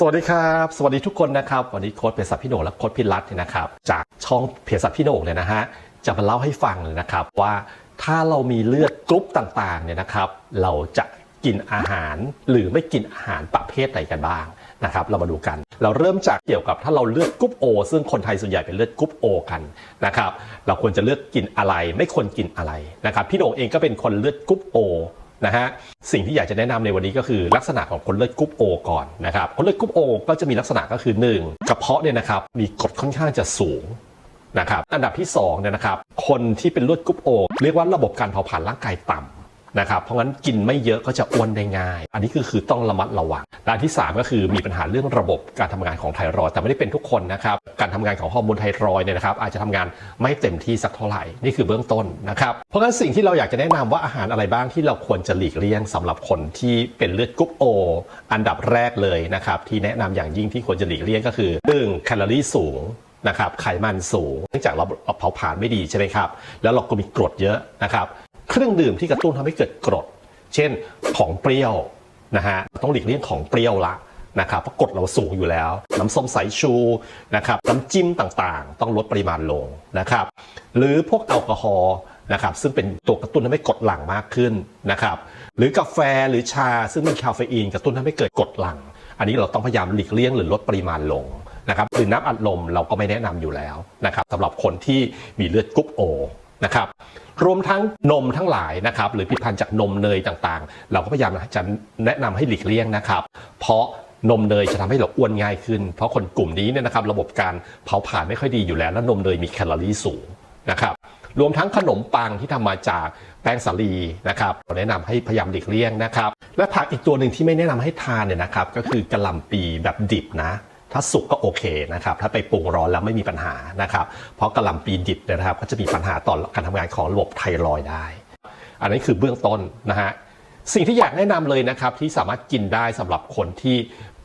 สวัสดีครับ สวัสดีทุกคนนะครับ วันนี้โค้ชเภสัชพี่โหน่งและโค้ชพิรัตน์เนี่ยนะครับ จากช่องเภสัชพี่โหน่งเนี่ยนะฮะจะมาเล่าให้ฟังเลยนะครับ ว่าถ้าเรามีเลือดกรุ๊ปต่างๆเนี่ยนะครับ เราจะกินอาหารหรือไม่กินอาหารประเภทไหนกันบ้างนะครับเรามาดูกัน เราเริ่มจากเกี่ยวกับถ้าเราเลือดกรุ๊ปโอซึ่งคนไทยส่วนใหญ่เป็นเลือดกรุ๊ปโอกันนะครับเราควรจะเลือกกินอะไรไม่ควรกินอะไรนะครับพี่โหน่งเองก็เป็นคนเลือดกรุ๊ปโอ นะฮะสิ่งที่อยากจะแนะนำในวันนี้ก็คือลักษณะของคนเลือดกรุ๊ปโอก่อนนะครับคนเลือดกรุ๊ปโอก็จะมีลักษณะก็คือ 1. กระเพาะเนี่ยนะครับมีกรดค่อนข้างจะสูงนะครับอันดับที่2เนี่ยนะครับคนที่เป็นเลือดกรุ๊ปโอเรียกว่าระบบการเผาผลาญร่างกายต่ำนะครับเพราะงั้นกินไม่เยอะก็จะอ้วนได้ง่าย อันนี้คือคือต้องระมัดระวัง และอันที่ 3 ก็คือมีปัญหาเรื่องระบบการทำงานของไทรอยด์แต่ไม่ได้เป็นทุกคนนะครับ การทำงานของฮอร์โมนไทรอยด์เนี่ยนะครับอาจจะทำงานไม่เต็มที่สักเท่าไหร่นี่คือเบื้องต้นนะครับ เพราะงั้นสิ่งที่เราอยากจะแนะนำว่าอาหารอะไรบ้างที่เราควรจะหลีกเลี่ยงสำหรับคนที่เป็นเลือดกรุ๊ปโออันดับแรกเลยนะครับที่แนะนำอย่างยิ่งที่ควรจะหลีกเลี่ยงก็คือหนึ่งแคลอรี่สูงนะครับไขมันสูงเนื่องจากเราเผาผลาญไม่ดีใช่ไหมครับแล้วเราก็มีกรดเยอะนะครับเครื่องดื่มที่กระตุ้นทำให้เกิดกรด เช่นของเปรี้ยว นะฮะต้องหลีกเลี่ยงของเปรี้ยวละนะครับเพราะกดเราสูงอยู่แล้ว น้ำส้มสายชูนะครับน้ำจิ้มต่างๆ ต้องลดปริมาณลงนะครับ หรือพวกแอลกอฮอล์นะครับซึ่งเป็นตัวกระตุ้นทำให้กดหลังมากขึ้นนะครับ หรือกาแฟหรือชาซึ่งมีคาเฟอีนกระตุ้นทำให้เกิดกดหลัง อันนี้เราต้องพยายามหลีกเลี่ยงหรือลดปริมาณลงนะครับหรือน้ำอัดลมเราก็ไม่แนะนำอยู่แล้วนะครับสำหรับคนที่มีเลือดกรุ๊ปโอนะครับ รวมทั้งนมทั้งหลายนะครับหรือผลิตภัณฑ์จากนมเนยต่างๆ เราก็พยายามจะแนะนำให้หลีกเลี่ยงนะครับ เพราะนมเนยจะทำให้เราอ้วนง่ายขึ้น เพราะคนกลุ่มนี้เนี่ยนะครับระบบการเผาผลาญไม่ค่อยดีอยู่แล้ว และนมเนยมีแคลอรี่สูงนะครับรวมทั้งขนมปังที่ทำมาจากแป้งสาลีนะครับเราแนะนำให้พยายามหลีกเลี่ยงนะครับ และผักอีกตัวหนึ่งที่ไม่แนะนำให้ทานเนี่ยนะครับก็คือกระหล่ำปีแบบดิบนะ ถ้าสุกก็โอเคนะครับ ถ้าไปปรุงร้อนแล้วไม่มีปัญหานะครับ เพราะกระหล่ำปีดิบเนยนะครับ ก็จะมีปัญหาต่อการทำงานของระบบไทรอยได้ อันนี้คือเบื้องต้นนะฮะ สิ่งที่อยากแนะนำเลยนะครับที่สามารถกินได้สำหรับคนที่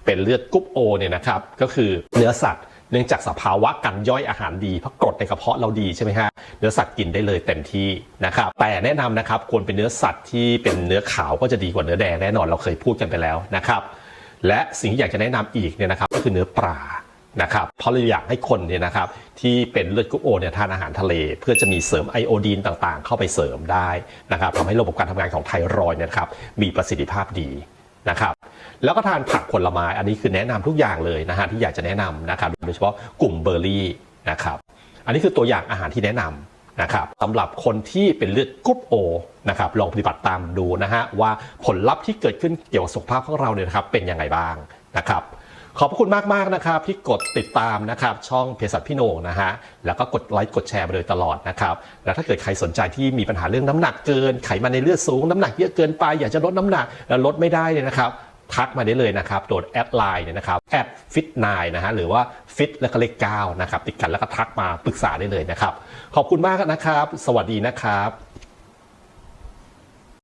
เป็นเลือดกรุ๊ปโอเนี่ยนะครับ ก็คือเนื้อสัตว์เนื่องจากสภาวะการย่อยอาหารดีเพราะกรดในกระเพาะเราดีใช่ไหมฮะเนื้อสัตว์กินได้เลยเต็มที่นะครับแต่แนะนำนะครับควรเป็นเนื้อสัตว์ที่เป็นเนื้อขาวก็จะดีกว่าเนื้อแดงแน่นอนเราเคยพูดกันไปแล้วนะครับ และสิ่งที่อยากจะแนะนำอีกเนี่ยนะครับก็คือเนื้อปลานะครับเพราะเราอยากให้คนเนี่ยนะครับที่เป็นเลือดกรุ๊ปโอเนี่ยทานอาหารทะเล เพื่อจะมีเสริมไอโอดีนต่างๆ เข้าไปเสริมได้นะครับทำให้ระบบการทำงานของไทรอยเนี่ยครับมีประสิทธิภาพดีนะครับแล้วก็ทานผักผลไม้อันนี้คือแนะนำทุกอย่างเลยนะฮะที่อยากจะแนะนำนะครับโดยเฉพาะกลุ่มเบอร์รี่นะครับอันนี้คือตัวอย่างอาหารที่แนะนำ นะครับสำหรับคนที่เป็นเลือดกรุ๊ปโอนะครับลองปฏิบัติตามดูนะฮะว่าผลลัพธ์ที่เกิดขึ้นเกี่ยวกับสุขภาพของเราเนี่ยนะครับเป็นยังไงบ้างนะครับขอบพระคุณมากๆนะครับที่กดติดตามนะครับช่องเพจสัตพี่โหน่งนะฮะแล้วก็กดไลค์กดแชร์มาโดยตลอดนะครับแล้วถ้าเกิดใครสนใจที่มีปัญหาเรื่องน้ำหนักเกิน ไขมันในเลือดสูงน้ำหนักเยอะเกินไปอยากจะลดน้ำหนักแล้วลดไม่ได้เลยนะครับ ทักมาได้เลยนะครับโดดแอดไลน์เนี่ยนะครับแอดฟิตนนะฮะหรือว่าฟิตแล้วก็เลข9นะครับติดกันแล้วก็ทักมาปรึกษาได้เลยนะครับ ขอบคุณมากนะครับ สวัสดีนะครับ